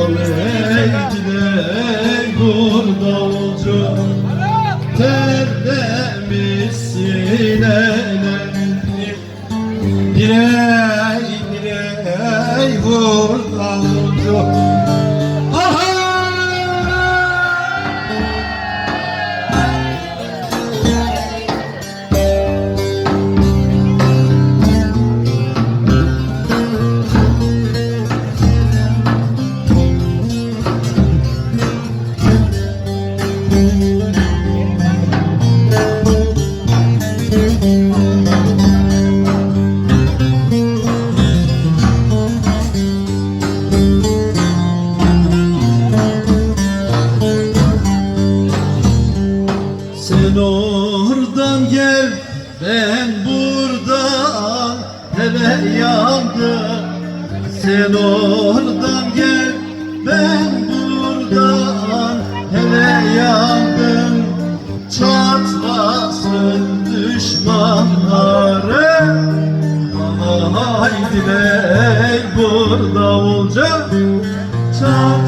Al ey gidey buradan Sen oradan gel ben buradan Hele yandım çatlasın düşmanları. Ama haydi ey burada olacak Çal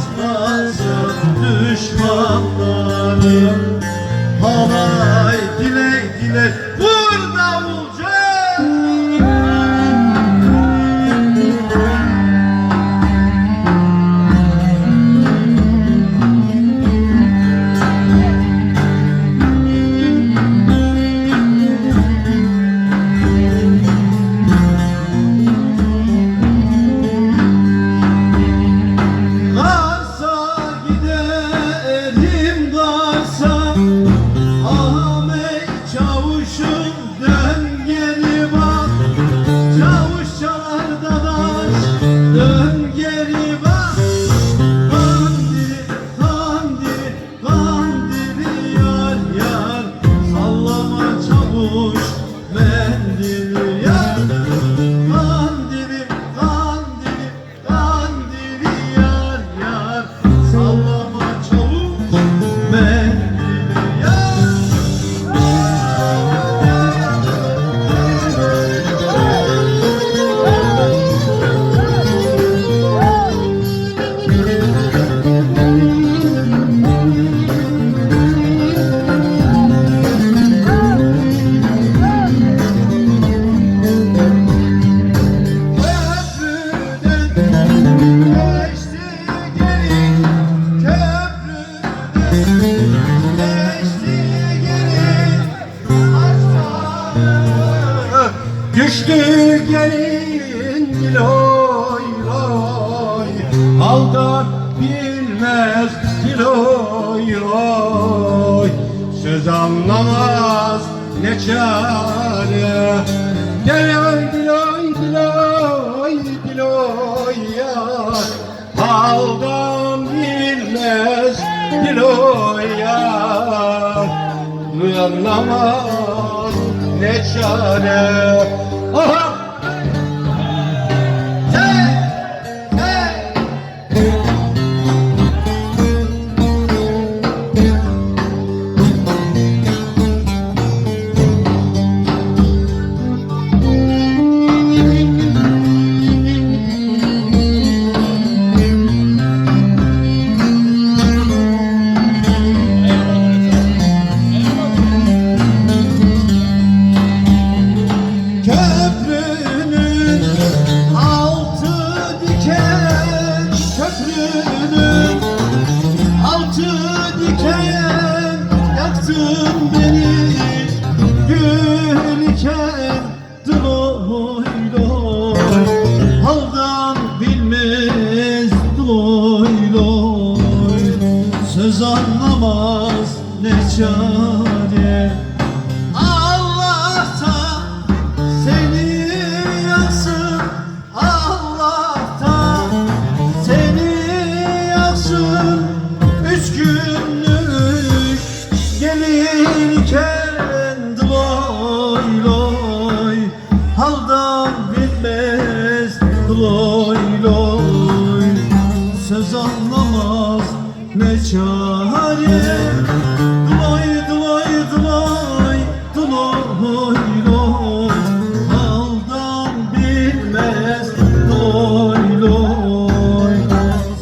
Düştü gelin diloy loy Aldan bilmez diloy loy Söz anlamaz ne çare. Diloy diloy diloy diloy ya Aldan bilmez diloy ya Duyanlamaz ne çare. Come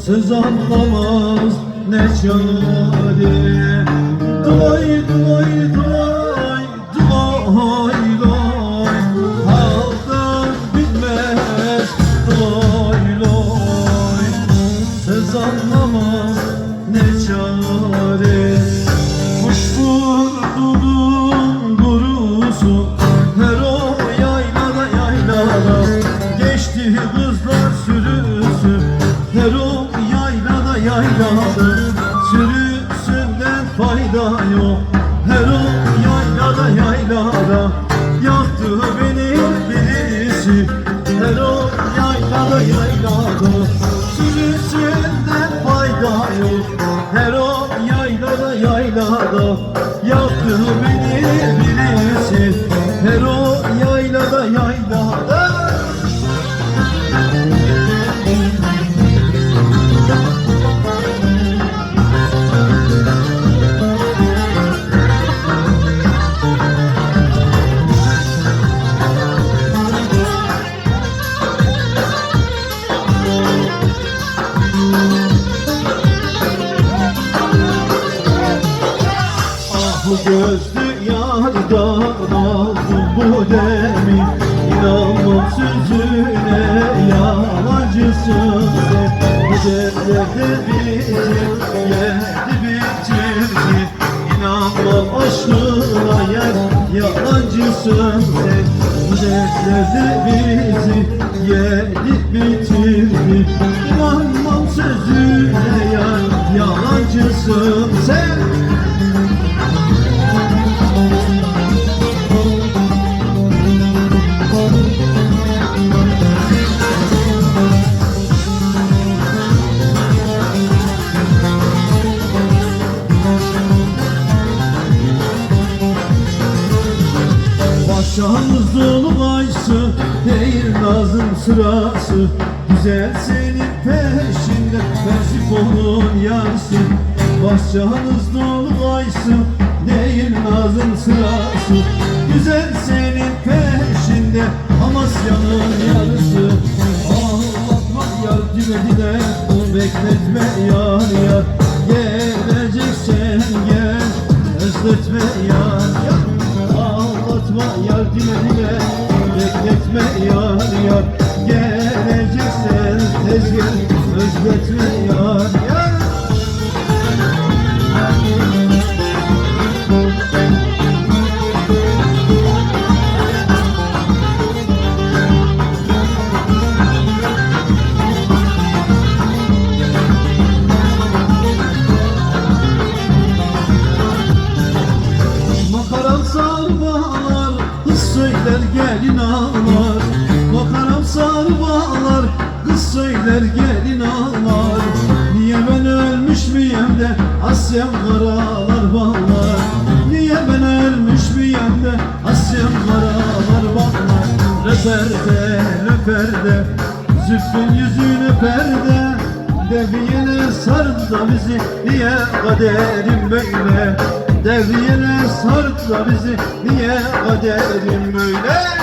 Söz anlamaz ne çare Her yardan aldım bu demi İnanmam sözüne yalancısın sen Bu dertlerde bizi yedi bitirdi İnanmam aşkına yalancısın sen Bu dertlerde bizi yedi bitirdi İnanmam sözüne yalancısın sen sırası Güzel senin peşinde Versif onun yarısı. Başağımız dolu baysı Değil nazım sırası. Güzel senin karalar bağlar. Niye ben ölmüş müyem de Asyam karalar bağlar. Löperde löperde Zülfün yüzüne perde. Devriyeler sardı bizi Niye kaderim böyle? Devriyeler sardı bizi Niye kaderim böyle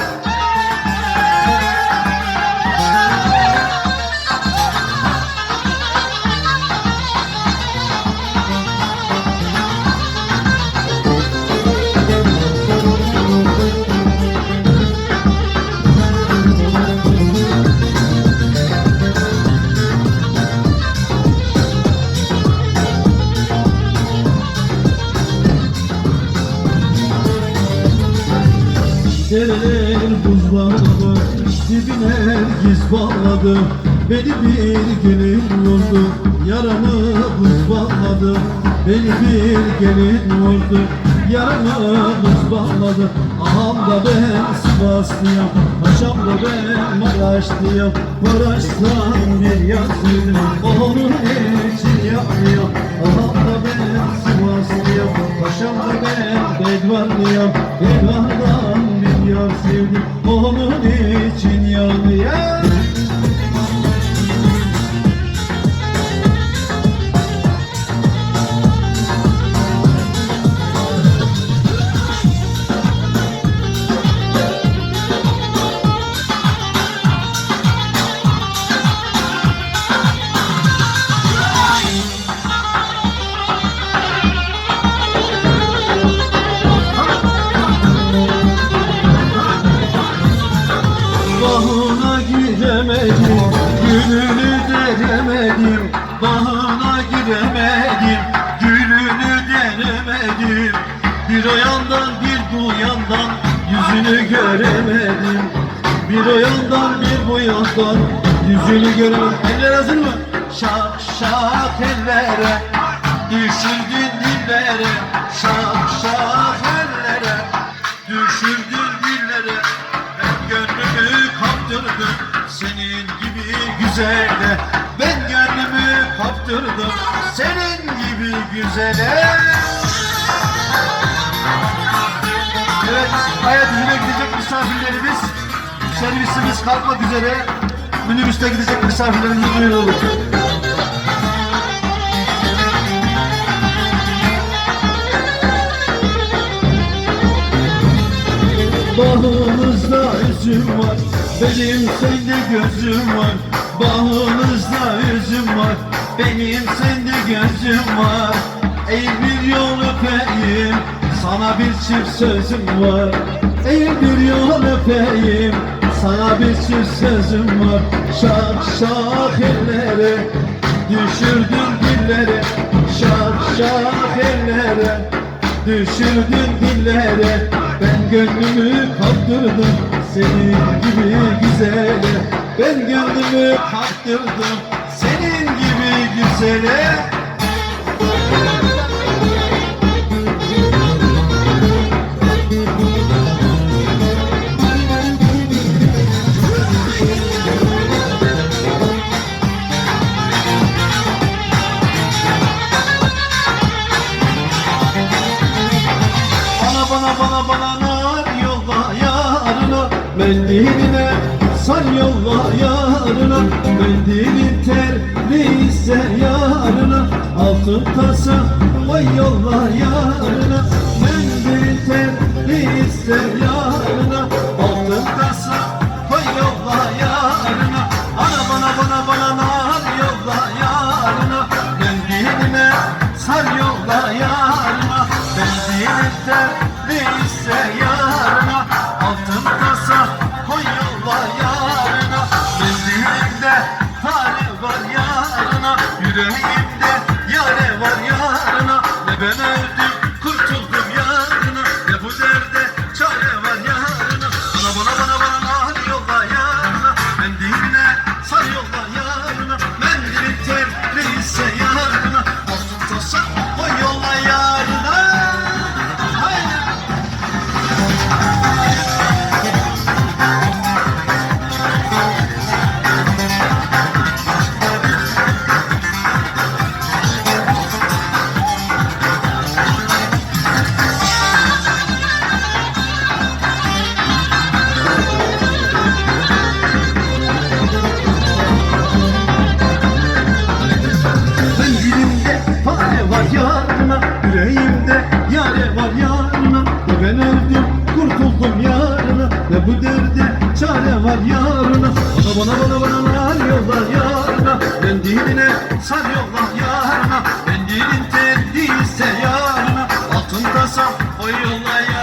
Dereler buz bağladı Dibine giz bağladı. Beni bir gelin vurdu Yaramı buz bağladı. Beni bir gelin vurdu Yaramı buz bağladı. Aham da ben Sivaslıyım Paşam da ben Maraşlıyım. Maraş'tan bir yazıyım Onun için yanıyor Aham da ben Sivaslıyım Paşam da ben Bedvanlıyım. Bedvan'dan sevdim. Onun için yandı yandı göremedim Gülünü denemedim. Bir o yandan bir bu yandan Yüzünü göremedim. Bir o yandan bir bu yandan Yüzünü göremedim. Eller hazır mı? Şak şak ellere Düşürdün dillere. Şak şak ellere Düşürdün dillere. Ben gönlümü kaptırdım Senin gibi güzelle kaptırdım Senin gibi güzele. Evet, Hayatüzü'ne gidecek misafirlerimiz. Servisimiz kalkmak üzere. Minibüste gidecek misafirlerimizi duyurulur. Bağımızda üzüm var. Benim sende gözüm var. Bağımızda üzüm var Benim sende gözüm var. Ey bir yol öpeyim. Sana bir çift sözüm var. Ey bir yol öpeyim. Sana bir çift sözüm var. Şak şak ellere Düşürdün dillere Şak şak ellere Düşürdün dillere Ben gönlümü kaptırdım. Senin gibi güzele. Ben gönlümü kaptırdım yarına Mendiline sar yolla yarına Mendilin ise yarına Altın tasa koy yolla yarına. Mendilin terli ise yarına Altın tasa koy yolla yarına. Ana bana bana bana nar yolla yarına. Mendiline sar yolla yarına. Mendilinde neyse yarına. Altın kasa koy yolla yarına. Mendilinde hale var Yüreğimde yare var yarına Ne ben öldüm yollar yarına Ben diline sar yollar yarına Ben dilin terdiyse yarına Altın tasa o yolla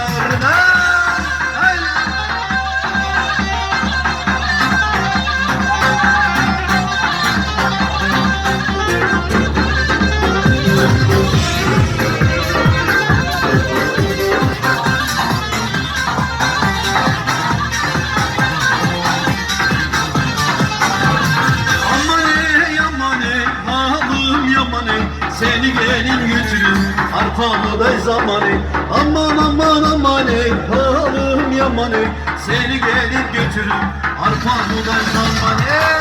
arpamıday zaman ey. Aman aman aman ey. Halım yaman ey. Seni gelin götürün arpamıday zaman ey